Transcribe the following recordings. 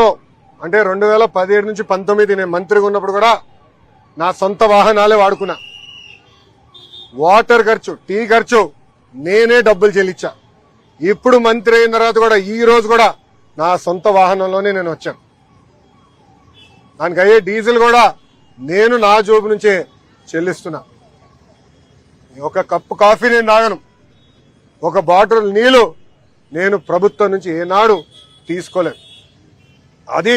లో అంటే రెండు వేల పదిహేడు నుంచి పంతొమ్మిది నేను మంత్రిగా ఉన్నప్పుడు కూడా నా సొంత వాహనాలే వాడుకున్నా. వాటర్ ఖర్చు టీ ఖర్చు నేనే డబ్బులు చెల్లించా. ఇప్పుడు మంత్రి అయిన తర్వాత కూడా ఈ రోజు కూడా నా సొంత వాహనంలోనే నేను వచ్చాను. దానికి అయ్యే డీజిల్ కూడా నేను నా జోబు నుంచే చెల్లిస్తున్నా. ఒక కప్పు కాఫీ నేను తాగను. ఒక బాటిల్ నీళ్ళు నేను ప్రభుత్వం నుంచి ఏనాడు తీసుకోలేదు అది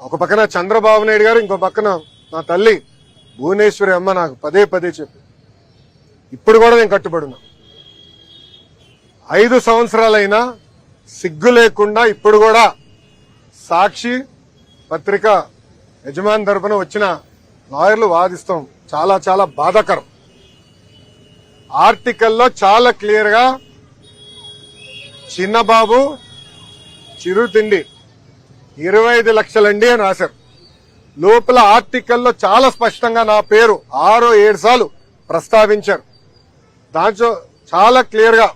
ఒక పక్కన చంద్రబాబు నాయుడు గారు ఇంకో పక్కన నా తల్లి భువనేశ్వరి అమ్మ నాకు పదే పదే చెప్పి. ఇప్పుడు కూడా నేను కట్టుబడినా. ఐదు సంవత్సరాలైనా సిగ్గు లేకుండా ఇప్పుడు కూడా సాక్షి పత్రిక యజమాని తరపున వచ్చిన లాయర్లు వాదిస్తాం. చాలా చాలా బాధాకరం. ఆర్టికల్లో చాలా క్లియర్గా చిన్నబాబు చిరుతిండి ఇరవై ఐదు లక్షలండి అని రాశారు. లోపల ఆర్టికల్లో చాలా స్పష్టంగా నా పేరు ఆరో ఏడు సార్లు ప్రస్తావించారు. దాంట్లో చాలా క్లియర్గా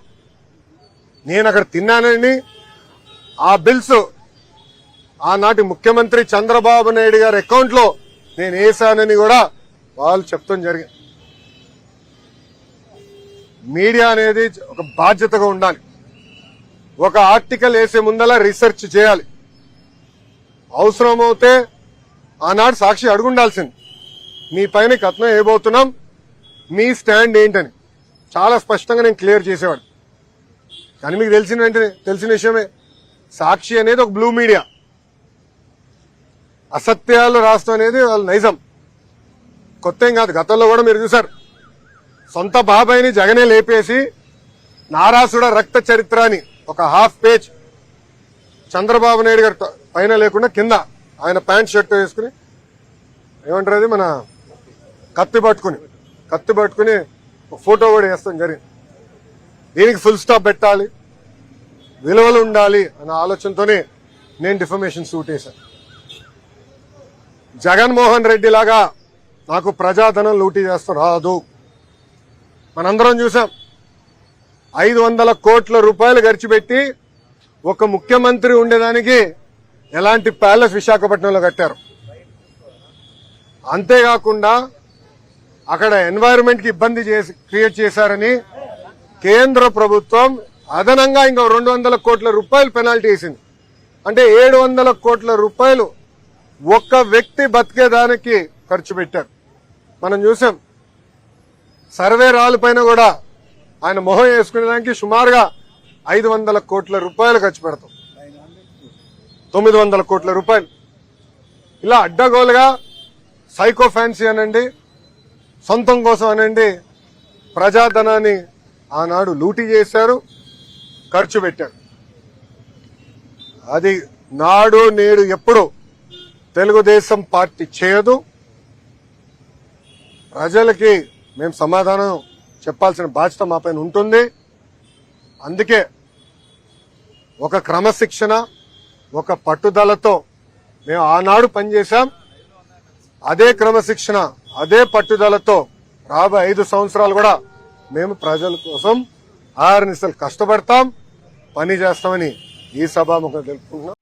నేను అక్కడ తిన్నానని ఆ బిల్స్ ఆనాటి ముఖ్యమంత్రి చంద్రబాబు నాయుడు గారి అకౌంట్లో నేను వేసానని కూడా వాళ్ళు చెప్తాం జరిగింది. మీడియా అనేది ఒక బాధ్యతగా ఉండాలి. ఒక ఆర్టికల్ వేసే ముందలా రీసెర్చ్ చేయాలి. అవసరమవుతే ఆనాడు సాక్షి అడుగుండాల్సింది. మీ పైన కథనం వేయబోతున్నాం. మీ స్టాండ్ ఏంటని. చాలా స్పష్టంగా నేను క్లియర్ చేసేవాడు కానీ మీకు తెలిసిన వెంటనే తెలిసిన విషయమే సాక్షి అనేది ఒక బ్లూ మీడియా. అసత్యాలు రాష్ట్రం అనేది వాళ్ళ నైజం. కొత్త ఏం కాదు గతంలో కూడా మీరు చూసారు సొంత బాబాయిని జగనే లేపేసి నారాసుడ రక్త చరిత్ర అని ఒక హాఫ్ పేజ్ చంద్రబాబు నాయుడు గారు పైన లేకుండా కింద ఆయన ప్యాంట్ షర్ట్ వేసుకుని ఏమంటారు అది మన కత్తి పట్టుకుని కత్తి పట్టుకుని ఒక ఫోటో కూడా వేస్తాం జరిగింది. దీనికి ఫుల్ స్టాప్ పెట్టాలి. విలువలు ఉండాలి అన్న ఆలోచనతోనే నేను డిఫర్మేషన్ సూట్ వేశాను. జగన్మోహన్ రెడ్డి లాగా నాకు ప్రజాధనం లూటీ చేస్తా రాదు. మనందరం చూసాం. ఐదు వందల కోట్ల రూపాయలు ఖర్చు పెట్టి ఒక ముఖ్యమంత్రి ఉండేదానికి ఎలాంటి ప్యాలెస్ విశాఖపట్నంలో కట్టారు. అంతేకాకుండా అక్కడ ఎన్వైరన్మెంట్కి ఇబ్బంది చేసి క్రియేట్ చేశారని కేంద్ర ప్రభుత్వం అదనంగా ఇంకా రెండు వందల కోట్ల రూపాయలు పెనాల్టీ వేసింది. అంటే ఏడు వందల కోట్ల రూపాయలు ఒక్క వ్యక్తి బతికేదానికి ఖర్చు పెట్టారు. మనం చూసాం. సర్వే రాళ్ళ పైన కూడా ఆయన మొహం వేసుకునేదానికి సుమారుగా ఐదు వందల కోట్ల రూపాయలు ఖర్చు పెడతాం. తొమ్మిది వందల కోట్ల రూపాయలు. ఇలా అడ్డగోలుగా సైకో ఫ్యాన్సీ అనండి సొంతం కోసం అనండి ప్రజాధనాన్ని ఆనాడు లూటీ చేశారు ఖర్చు పెట్టారు. అది నాడు నేడు ఎప్పుడు తెలుగుదేశం పార్టీ చేయదు. ప్రజలకి మేము సమాధానం చెప్పాల్సిన బాధ్యత మాపైన ఉంటుంది. అందుకే ఒక క్రమశిక్షణ ఒక పట్టుదలతో మేము ఆనాడు పనిచేశాం. అదే క్రమశిక్షణ అదే పట్టుదలతో రాబోయే ఐదు సంవత్సరాలు కూడా మేము ప్రజల కోసం ఆరు నిశలు కష్టపడతాం పని చేస్తామని ఈ సభాముఖం తెలుపుకుంటున్నాం.